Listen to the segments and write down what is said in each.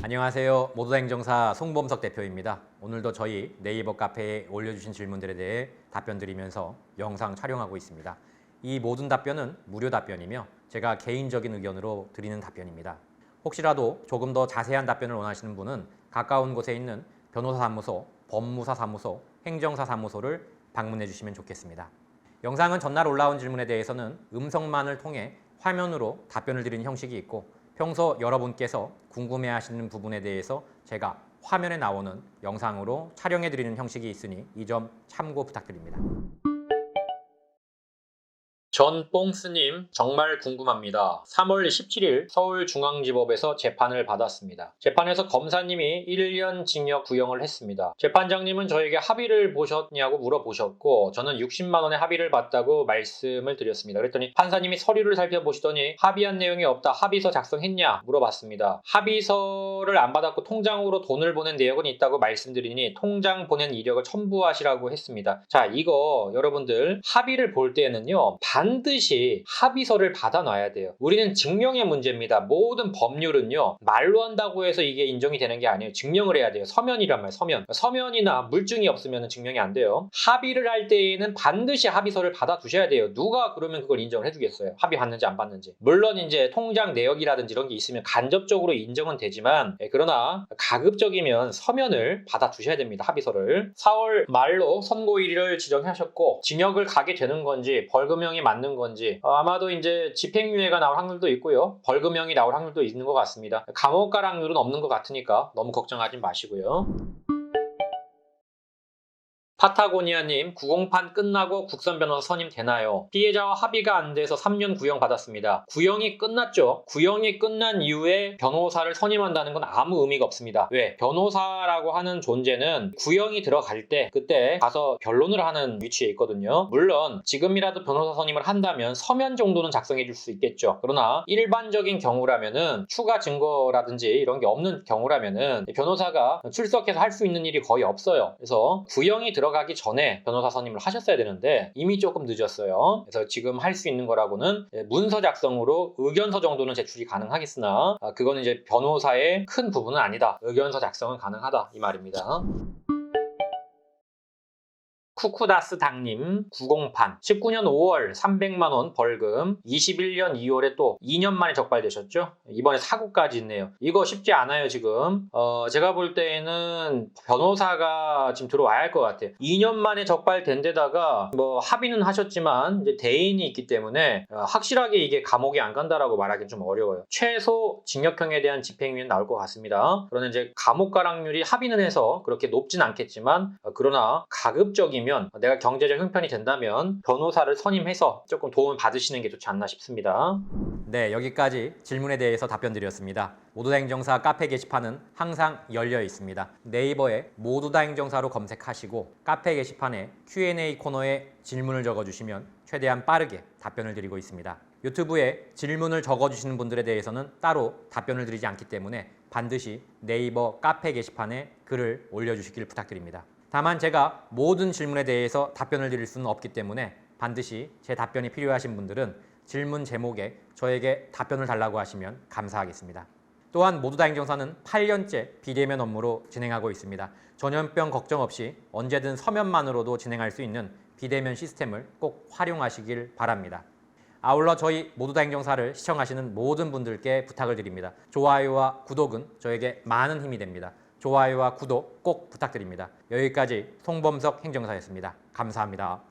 안녕하세요. 모두다 행정사 송범석 대표입니다. 오늘도 저희 네이버 카페에 올려주신 질문들에 대해 답변 드리면서 영상 촬영하고 있습니다. 이 모든 답변은 무료 답변이며 제가 개인적인 의견으로 드리는 답변입니다. 혹시라도 조금 더 자세한 답변을 원하시는 분은 가까운 곳에 있는 변호사 사무소, 법무사 사무소, 행정사 사무소를 방문해 주시면 좋겠습니다. 영상은 전날 올라온 질문에 대해서는 음성만을 통해 화면으로 답변을 드리는 형식이 있고 평소 여러분께서 궁금해하시는 부분에 대해서 제가 화면에 나오는 영상으로 촬영해 드리는 형식이 있으니 이 점 참고 부탁드립니다. 전 뽕스님 정말 궁금합니다. 3월 17일 서울중앙지법에서 재판을 받았습니다. 재판에서 검사님이 1년 징역 구형을 했습니다. 재판장님은 저에게 합의를 보셨냐고 물어보셨고 저는 60만 원의 합의를 받다고 말씀을 드렸습니다. 그랬더니 판사님이 서류를 살펴보시더니 합의한 내용이 없다. 합의서 작성했냐 물어봤습니다. 합의서를 안 받았고 통장으로 돈을 보낸 내역은 있다고 말씀드리니 통장 보낸 이력을 첨부하시라고 했습니다. 자 이거 여러분들 합의를 볼 때는요 반 드시 합의서를 받아놔야 돼요. 우리는 증명의 문제입니다. 모든 법률은요 말로 한다고 해서 이게 인정이 되는 게 아니에요. 증명을 해야 돼요. 서면이란 말 서면. 서면이나 물증이 없으면 증명이 안 돼요. 합의를 할 때에는 반드시 합의서를 받아두셔야 돼요. 누가 그러면 그걸 인정을 해주겠어요. 합의 받는지 안 받는지. 물론 이제 통장 내역이라든지 이런 게 있으면 간접적으로 인정은 되지만 예, 그러나 가급적이면 서면을 받아두셔야 됩니다. 합의서를. 4월 말로 선고일을 지정하셨고 징역을 가게 되는 건지 벌금형이 맞는 건지 어, 아마도 이제 집행유예가 나올 확률도 있고요. 벌금형이 나올 확률도 있는 것 같습니다. 감옥 갈 확률은 없는 것 같으니까 너무 걱정하지 마시고요. 파타고니아님, 구공판 끝나고 국선 변호사 선임 되나요? 피해자와 합의가 안 돼서 3년 구형 받았습니다. 구형이 끝났죠? 구형이 끝난 이후에 변호사를 선임한다는 건 아무 의미가 없습니다. 왜? 변호사라고 하는 존재는 구형이 들어갈 때 그때 가서 변론을 하는 위치에 있거든요. 물론 지금이라도 변호사 선임을 한다면 서면 정도는 작성해 줄 수 있겠죠. 그러나 일반적인 경우라면은 추가 증거라든지 이런 게 없는 경우라면은 변호사가 출석해서 할 수 있는 일이 거의 없어요. 그래서 구형이 들어 가기 전에 변호사 선임을 하셨어야 되는데 이미 조금 늦었어요. 그래서 지금 할 수 있는 거라고는 문서 작성으로 의견서 정도는 제출이 가능하겠으나 아, 그거는 이제 변호사의 큰 부분은 아니다. 의견서 작성은 가능하다 이 말입니다. 쿠쿠다스 당님 90판 19년 5월 300만 원 벌금 21년 2월에 또 2년 만에 적발되셨죠? 이번에 사고까지 있네요. 이거 쉽지 않아요 지금. 어, 제가 볼 때에는 변호사가 지금 들어와야 할 것 같아요. 2년 만에 적발된 데다가 뭐 합의는 하셨지만 이제 대인이 있기 때문에 어, 확실하게 이게 감옥에 안 간다라고 말하기 좀 어려워요. 최소 징역형에 대한 집행유예는 나올 것 같습니다. 그러나 이제 감옥 가락률이 합의는 해서 그렇게 높진 않겠지만 어, 그러나 가급적이면 내가 경제적 형편이 된다면 변호사를 선임해서 조금 도움을 받으시는 게 좋지 않나 싶습니다. 네, 여기까지 질문에 대해서 답변 드렸습니다. 모두다 행정사 카페 게시판은 항상 열려 있습니다. 네이버에 모두다 행정사로 검색하시고 카페 게시판에 Q&A 코너에 질문을 적어주시면 최대한 빠르게 답변을 드리고 있습니다. 유튜브에 질문을 적어주시는 분들에 대해서는 따로 답변을 드리지 않기 때문에 반드시 네이버 카페 게시판에 글을 올려주시길 부탁드립니다. 다만 제가 모든 질문에 대해서 답변을 드릴 수는 없기 때문에 반드시 제 답변이 필요하신 분들은 질문 제목에 저에게 답변을 달라고 하시면 감사하겠습니다. 또한 모두 다 행정사는 8년째 비대면 업무로 진행하고 있습니다. 전염병 걱정 없이 언제든 서면만으로도 진행할 수 있는 비대면 시스템을 꼭 활용하시길 바랍니다. 아울러 저희 모두 다 행정사를 시청하시는 모든 분들께 부탁을 드립니다. 좋아요와 구독은 저에게 많은 힘이 됩니다. 좋아요와 구독 꼭 부탁드립니다. 여기까지 송범석 행정사였습니다. 감사합니다.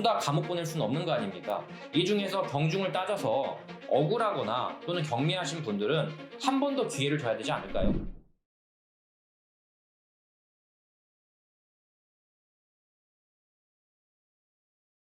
다 감옥 보낼 수는 없는 거 아닙니까? 이 중에서 경중을 따져서 억울하거나 또는 경미하신 분들은 한 번 더 기회를 줘야 되지 않을까요?